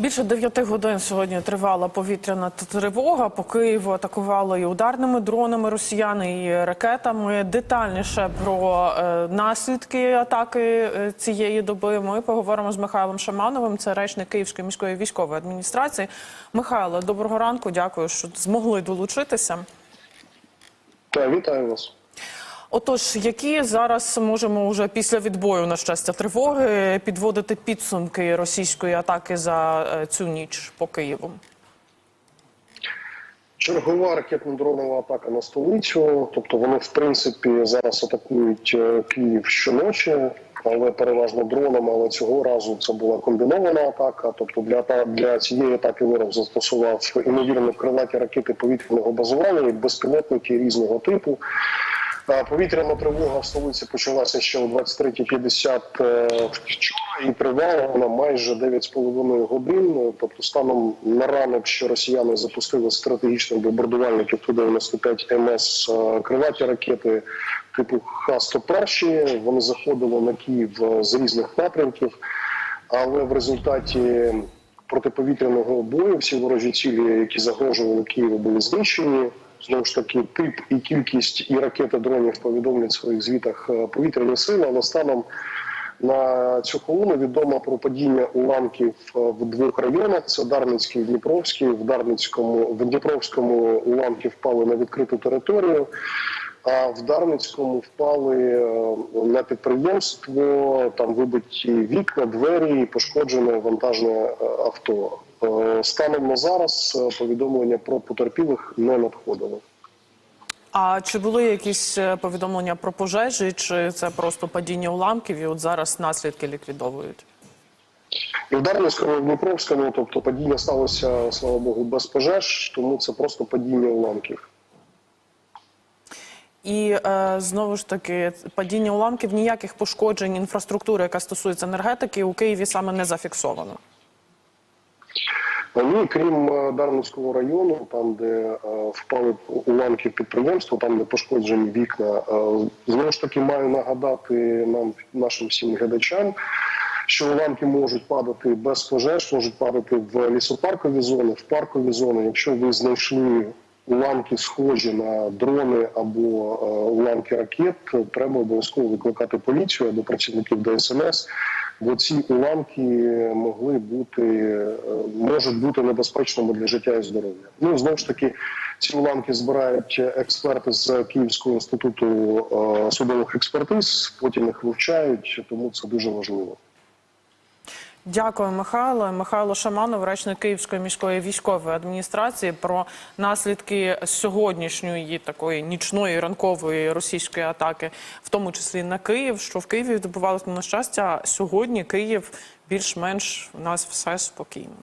Більше дев'яти годин сьогодні тривала повітряна тривога. По Києву атакували і ударними дронами росіяни, і ракетами. Детальніше про е, наслідки атаки е, цієї доби ми поговоримо з Михайлом Шамановим. Це речник Київської міської військової адміністрації. Михайло, доброго ранку. Дякую, що змогли долучитися. Вітаю вас. Отож, які зараз можемо вже після відбою на щастя тривоги підводити підсумки російської атаки за е, цю ніч по Києву? Чергова ракетно-дронова атака на столицю. Тобто вони, в принципі, зараз атакують е, Київ щоночі, але переважно дронами. Але цього разу це була комбінована атака. Тобто для для цієї атаки ворог застосував імовірно крилаті ракети повітряного базування і безпілотники різного типу. Повітряна тривога в столиці почалася ще о 23.50 е, вчора і тривала вона майже 9,5 годин. Тобто, станом на ранок, що росіяни запустили стратегічних бомбардувальників Ту-95 МС е, крилаті ракети типу Х-101. Вони заходили на Київ е, з різних напрямків, але в результаті протиповітряного бою всі ворожі цілі, які загрожували Києву, були знищені. Знову ж таки, тип і кількість і ракети дронів повідомлять в своїх звітах е, повітряні сили, але станом на цю хвилину відомо про падіння уламків е, в двох районах: це Дарницький Дніпровський. В Дарницькому в Дніпровському уламки впали на відкриту територію. А в Дарницькому впали е, на підприємство, там вибиті вікна, двері, пошкоджене вантажне авто. Станом на зараз е, повідомлення про потерпілих не надходило. А чи були якісь е, повідомлення про пожежі, чи це просто падіння уламків, і от зараз наслідки ліквідовують? В в Дніпровському, тобто падіння сталося, слава Богу, без пожеж, тому це просто падіння уламків. І е, знову ж таки, падіння уламків ніяких пошкоджень інфраструктури, яка стосується енергетики, у Києві саме не зафіксовано. Ні, крім е, Дарницького району, там, де е, впали уламки підприємства, там де пошкоджені вікна. Е, знову ж таки, маю нагадати нам, нашим всім глядачам, що уламки можуть падати без пожеж, можуть падати в лісопаркові зони, в паркові зони. Якщо ви знайшли уламки схожі на дрони або уламки ракет, треба обов'язково викликати поліцію або працівників ДСНС. Бо ці уламки могли бути е, можуть бути небезпечними для життя і здоров'я. Ну знову ж таки, ці уламки збирають експерти з Київського інституту е, судових експертиз, потім їх вивчають, тому це дуже важливо. Дякую, Михайло. Михайло Шаманов, речник Київської міської військової адміністрації, про наслідки сьогоднішньої такої нічної ранкової російської атаки, в тому числі на Київ. Що в Києві відбувалося на щастя сьогодні? Київ більш-менш у нас все спокійно.